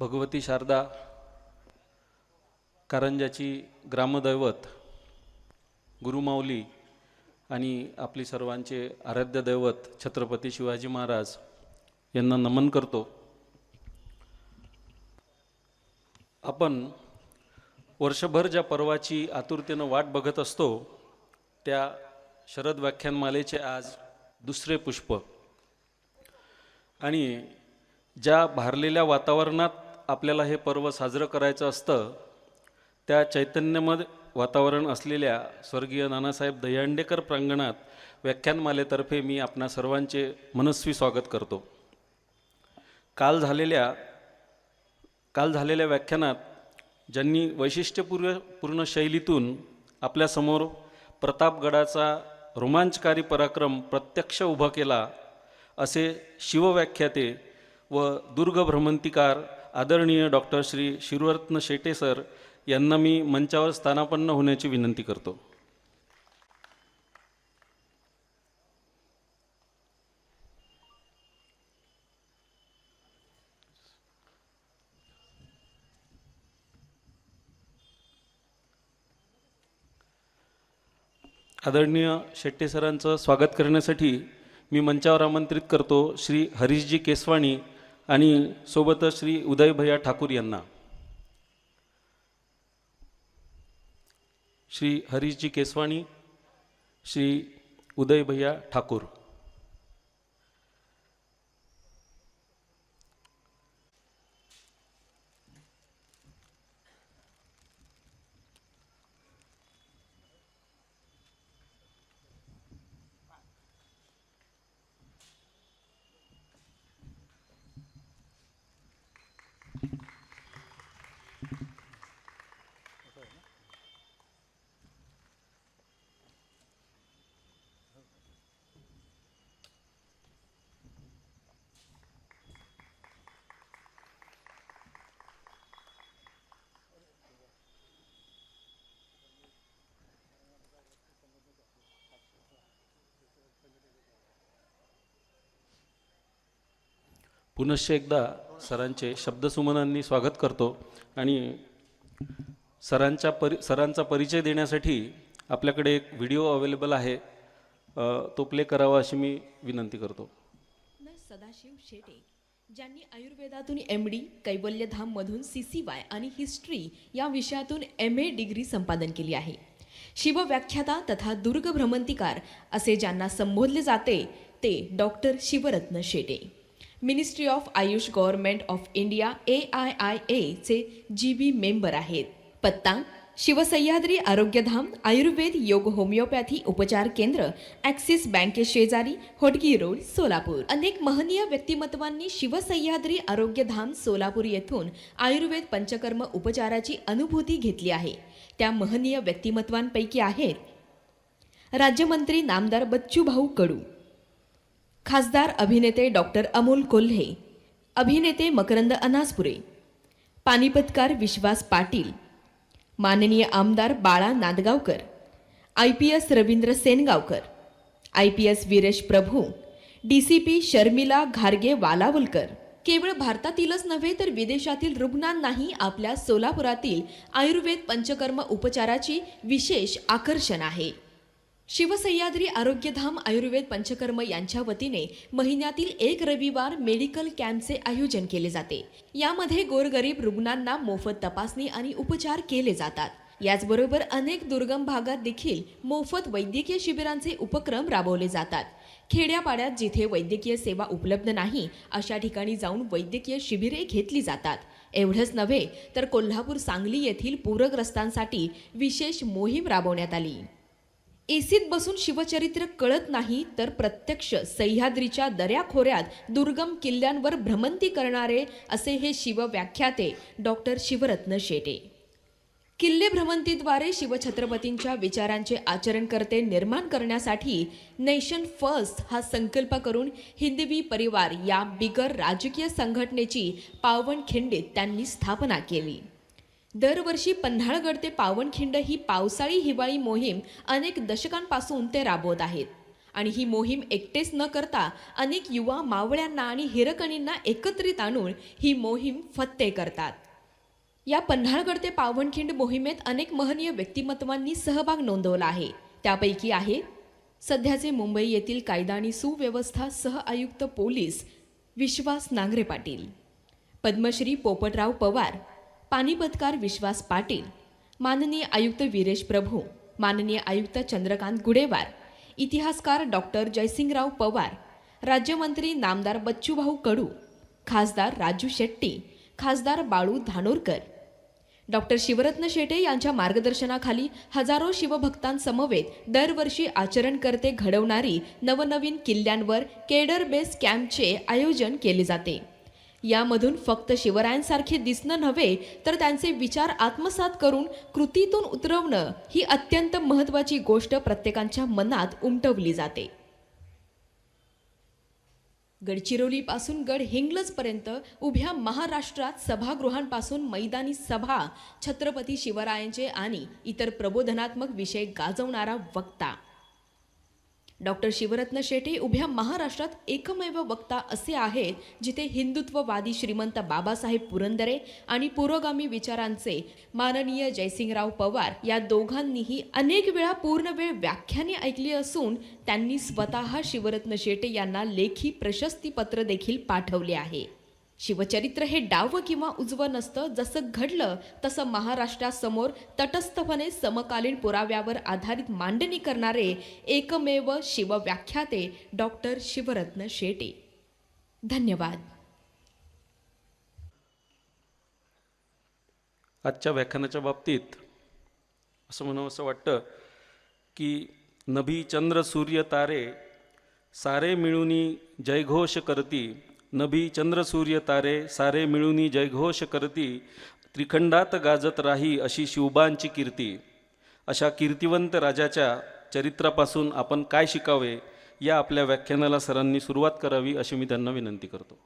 भगवती शारदा कारंजाची ग्रामदैवत गुरुमाऊली आणि आपली सर्वांचे आराध्य दैवत छत्रपती शिवाजी महाराज यांना नमन करतो. आपण वर्षभर ज्या पर्वाची आतुरतेनं वाट बघत असतो त्या शरद व्याख्यानमालेचे आज दुसरे पुष्प. आणि ज्या भारलेल्या वातावरणात आपल्याला हे पर्व साजरं करायचं असतं त्या चैतन्यमय वातावरण असलेल्या स्वर्गीय नानासाहेब दहीहंडेकर प्रांगणात व्याख्यानमालेतर्फे मी आपणा सर्वांचे मनस्वी स्वागत करतो. काल झालेल्या काल झालेल्या व्याख्यानात ज्यांनी वैशिष्ट्यपूर्व पूर्ण शैलीतून आपल्यासमोर प्रतापगडाचा रोमांचकारी पराक्रम प्रत्यक्ष उभा केला असे शिवव्याख्याते व दुर्गभ्रमंतीकार आदरणीय डॉक्टर श्री शिवरत्न शेटे सर यांना मी मंचावर स्थानापन्न होण्याची विनंती करतो. आदरणीय शेट्टे सरांचं स्वागत करण्यासाठी मी मंचावर आमंत्रित करतो श्री हरीशजी केसवाणी आणि सोबतच श्री उदयभैया ठाकूर यांना श्री हरीशजी केसवाणी श्री उदयभैया ठाकूर. पुनश्च एकदा सरांचे शब्दसुमनांनी स्वागत करतो आणि सरांच्या परि सरांचा परिचय देण्यासाठी आपल्याकडे एक व्हिडिओ अवेलेबल आहे. तो प्ले करावा अशी मी विनंती करतो. सदाशिव शेटे ज्यांनी आयुर्वेदातून एम डी कैवल्यधाममधून सी सी वाय आणि हिस्ट्री या विषयातून एम ए डिग्री संपादन केली आहे. शिवव्याख्याता तथा दुर्ग भ्रमंतिकार असे ज्यांना संबोधले जाते ते doctor Shivratna Shete. Ministry of AYUSH government of India A I I एचे G B member आहेत. पत्ता शिवसह्याद्री आरोग्यधाम आयुर्वेद योग होमिओपॅथी उपचार केंद्र ॲक्सिस बँके शेजारी होटगी रोड सोलापूर. अनेक महनीय व्यक्तिमत्वांनी शिवसह्याद्री आरोग्यधाम सोलापूर येथून आयुर्वेद पंचकर्म उपचाराची अनुभूती घेतली आहे. त्या महनीय व्यक्तिमत्वांपैकी आहेत राज्यमंत्री नामदार बच्चूभाऊ कडू. खासदार अभिनेते डॉक्टर अमोल कोल्हे अभिनेते मकरंद अनासपुरे पानिपतकार विश्वास पाटील माननीय आमदार Bala Nandgaonkar I P S Ravindra Sengaonkar I P S Viresh Prabhu D C P Sharmila घारगे Walawalkar. केवळ भारतातीलच नव्हे तर विदेशातील रुग्णांनाही आपल्या सोलापुरातील आयुर्वेद पंचकर्म उपचाराची विशेष आकर्षण आहे. शिवसह्याद्री आरोग्यधाम आयुर्वेद पंचकर्म यांच्या वतीने महिन्यातील एक रविवार मेडिकल कॅम्पचे आयोजन केले जाते. यामध्ये गोरगरीब रुग्णांना मोफत तपासणी आणि उपचार केले जातात. याचबरोबर अनेक दुर्गम भागात देखील मोफत वैद्यकीय शिबिरांचे उपक्रम राबवले जातात. खेड्यापाड्यात जिथे वैद्यकीय सेवा उपलब्ध नाही अशा ठिकाणी जाऊन वैद्यकीय शिबिरे घेतली जातात. एवढंच नव्हे तर कोल्हापूर सांगली येथील पूरग्रस्तांसाठी विशेष मोहीम राबवण्यात आली. एसीत बसून शिवचरित्र कळत नाही तर प्रत्यक्ष सह्याद्रीच्या दऱ्याखोऱ्यात दुर्गम किल्ल्यांवर भ्रमंती करणारे असे हे शिवव्याख्याते डॉक्टर शिवरत्न शेटे. किल्ले भ्रमंतीद्वारे शिवछत्रपतींच्या विचारांचे आचरणकर्ते निर्माण करण्यासाठी नेशन फर्स्ट हा संकल्प करून हिंदवी परिवार या बिगर राजकीय संघटनेची पावनखिंडीत त्यांनी स्थापना केली. दरवर्षी पन्हाळगड ते पावनखिंड ही पावसाळी हिवाळी मोहीम अनेक दशकांपासून ते राबवत आहेत. आणि ही मोहीम एकटेच न करता अनेक युवा मावळ्यांना आणि हिरकणींना एकत्रित आणून ही मोहीम फत्ते करतात. या पन्हाळगड ते पावनखिंड मोहिमेत अनेक महनीय व्यक्तिमत्वांनी सहभाग नोंदवला आहे. त्यापैकी आहे सध्याचे मुंबई येथील कायदा आणि सुव्यवस्था सह आयुक्त पोलीस विश्वास नांगरे पाटील पद्मश्री पोपटराव पवार पानिपतकार विश्वास पाटील माननीय आयुक्त वीरेश प्रभू माननीय आयुक्त चंद्रकांत गुडेवार इतिहासकार डॉक्टर जयसिंगराव पवार राज्यमंत्री नामदार बच्चूभाऊ कडू खासदार राजू शेट्टी खासदार बाळू धानोरकर. डॉक्टर शिवरत्न शेटे यांच्या मार्गदर्शनाखाली हजारो शिवभक्तांसमवेत दरवर्षी आचरणकर्ते घडवणारी नवनवीन किल्ल्यांवर केडर बेस कॅम्पचे आयोजन केले जाते. यामधून फक्त शिवरायांसारखे दिसणं नव्हे तर त्यांचे विचार आत्मसात करून कृतीतून उतरवणं ही अत्यंत महत्त्वाची गोष्ट प्रत्येकांच्या मनात उमटवली जाते. गडचिरोलीपासून गड हिंग्लजपर्यंत उभ्या महाराष्ट्रात सभागृहांपासून मैदानी सभा छत्रपती शिवरायांचे आणि इतर प्रबोधनात्मक विषय गाजवणारा वक्ता. डॉक्टर शिवरत्न शेटे उभ्या महाराष्ट्रात एकमेव वक्ता असे आहेत जिथे हिंदुत्ववादी श्रीमंत बाबासाहेब पुरंदरे आणि पुरोगामी विचारांचे माननीय जयसिंगराव पवार या दोघांनीही अनेक वेळा पूर्णवेळ व्याख्याने ऐकली असून त्यांनी स्वतः शिवरत्न शेटे यांना लेखी प्रशस्तीपत्र देखील पाठवले आहे. शिवचरित्र हे डावं किंवा उजवं नसतं जसं घडलं तसं महाराष्ट्रासमोर तटस्थपणे समकालीन पुराव्यावर आधारित मांडणी करणारे एकमेव शिवव्याख्याते डॉक्टर शिवरत्न शेटे. धन्यवाद. आजच्या व्याख्यानाच्या बाबतीत असं म्हणून असं वाटतं की नभी चंद्र सूर्य तारे सारे मिळूनी जयघोष करती नभी चंद्र सूर्य तारे सारे मिळूनी जयघोष करती त्रिखंडात गाजत राही अशी शिवबांची कीर्ती. अशा कीर्तिवंत राजाच्या चरित्रापासून आपण काय शिकावे या आपल्या व्याख्यानाला सरांनी सुरुवात करावी अशी मी त्यांना विनंती करतो.